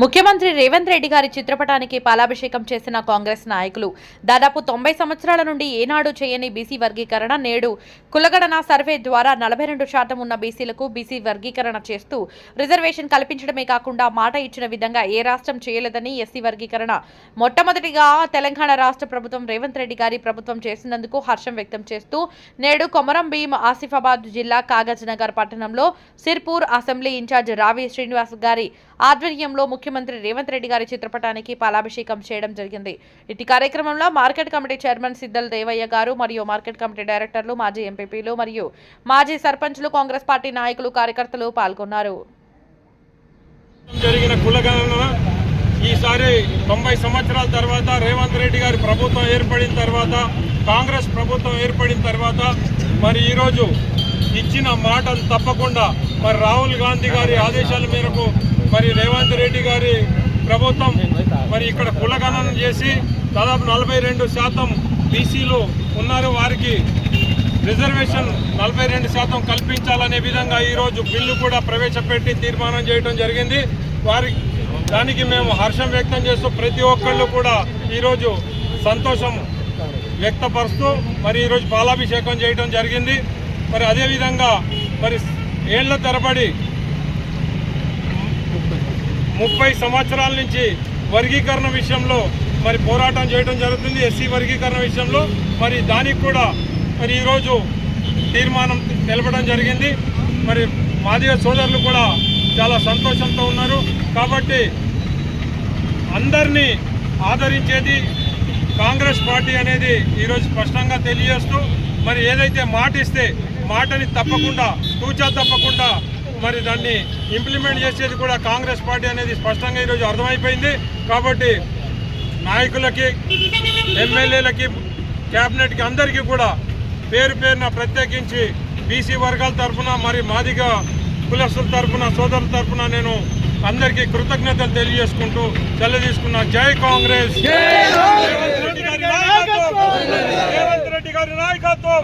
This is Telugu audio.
ముఖ్యమంత్రి రేవంత్ రెడ్డి గారి చిత్రపటానికి పాలాభిషేకం చేసిన కాంగ్రెస్ నాయకులు. దాదాపు తొంభై సంవత్సరాల నుండి ఏనాడు చేయని బీసీ వర్గీకరణ నేడు కులగణన సర్వే ద్వారా నలభై రెండు శాతం ఉన్న బీసీలకు బీసీ వర్గీకరణ చేస్తూ రిజర్వేషన్ కల్పించడమే కాకుండా మాట ఇచ్చిన విధంగా ఏ రాష్ట్రం చేయలేదని ఎస్సీ వర్గీకరణ. మొట్టమొదటిగా తెలంగాణ రాష్ట్ర ప్రభుత్వం రేవంత్ రెడ్డి గారి ప్రభుత్వం చేసినందుకు హర్షం వ్యక్తం చేస్తూ నేడు కొమరం భీం ఆసిఫాబాద్ జిల్లా కాగజ్ నగర్ పట్టణంలో సిర్పూర్ అసెంబ్లీ ఇన్ఛార్జ్ రావి శ్రీనివాస్ గారి ఆధ్వర్యంలో ముఖ్యమంత్రి రేవంత్ రెడ్డి గారి చిత్రపటానికి పాలాభిషేకం చేయడం జరిగింది. ఇటు కార్యక్రమంలో market committee chairman Siddal Devaiah garu మరియు మార్కెట్ కమిటీ డైరెక్టర్లు మాజీ ఎంపీపీలు మరియు మాజీ సర్పంచ్లు కాంగ్రెస్ పార్టీ నాయకులు కార్యకర్తలు పాల్గొన్నారు. జరిగిన కులగణన ఈసారి తొంభై సంవత్సరాల తర్వాత రేవంత్ రెడ్డి గారి ప్రభుత్వం ఏర్పడిన తర్వాత కాంగ్రెస్ ప్రభుత్వం ఏర్పడిన తర్వాత మరి ఈరోజు ఇచ్చిన మాటలు తప్పకుండా మరి రాహుల్ గాంధీ గారి ఆదేశాల మేరకు మరి రేవంత్ రెడ్డి గారి ప్రభుత్వం మరి ఇక్కడ కులగణన చేసి దాదాపు నలభై రెండు శాతం బీసీలు ఉన్నారు. వారికి రిజర్వేషన్ నలభై రెండు శాతం కల్పించాలనే విధంగా ఈరోజు బిల్లు కూడా ప్రవేశపెట్టి తీర్మానం చేయడం జరిగింది. వారి దానికి మేము హర్షం వ్యక్తం చేస్తూ ప్రతి ఒక్కళ్ళు కూడా ఈరోజు సంతోషం వ్యక్తపరుస్తూ మరి ఈరోజు పాలాభిషేకం చేయడం జరిగింది. మరి అదేవిధంగా మరి ఏళ్ళ తరబడి ముప్పై సంవత్సరాల నుంచి వర్గీకరణ విషయంలో మరి పోరాటం చేయడం జరుగుతుంది ఎస్సీ వర్గీకరణ విషయంలో. మరి దానికి కూడా మరి ఈరోజు తీర్మానం తెలపడం జరిగింది. మరి మాదిగ సోదరులు కూడా చాలా సంతోషంతో ఉన్నారు. కాబట్టి అందరినీ ఆదరించేది కాంగ్రెస్ పార్టీ అనేది ఈరోజు స్పష్టంగా తెలియజేస్తూ మరి ఏదైతే మాట ఇస్తే మాటని తప్పకుండా తూచా తప్పకుండా మరి దాన్ని ఇంప్లిమెంట్ చేసేది కూడా కాంగ్రెస్ పార్టీ అనేది స్పష్టంగా ఈరోజు అర్థమైపోయింది. కాబట్టి నాయకులకి ఎమ్మెల్యేలకి క్యాబినెట్కి అందరికీ కూడా పేరు పేరున ప్రత్యేకించి బీసీ వర్గాల తరఫున మరి మాదిగ కులస్తుల తరఫున సోదరుల తరఫున నేను అందరికీ కృతజ్ఞతలు తెలియజేసుకుంటూ సెలవు తీసుకున్నా జై కాంగ్రెస్! రేవంత్ రెడ్డి గారి నాయకత్వం! రేవంత్ రెడ్డి గారి నాయకత్వం!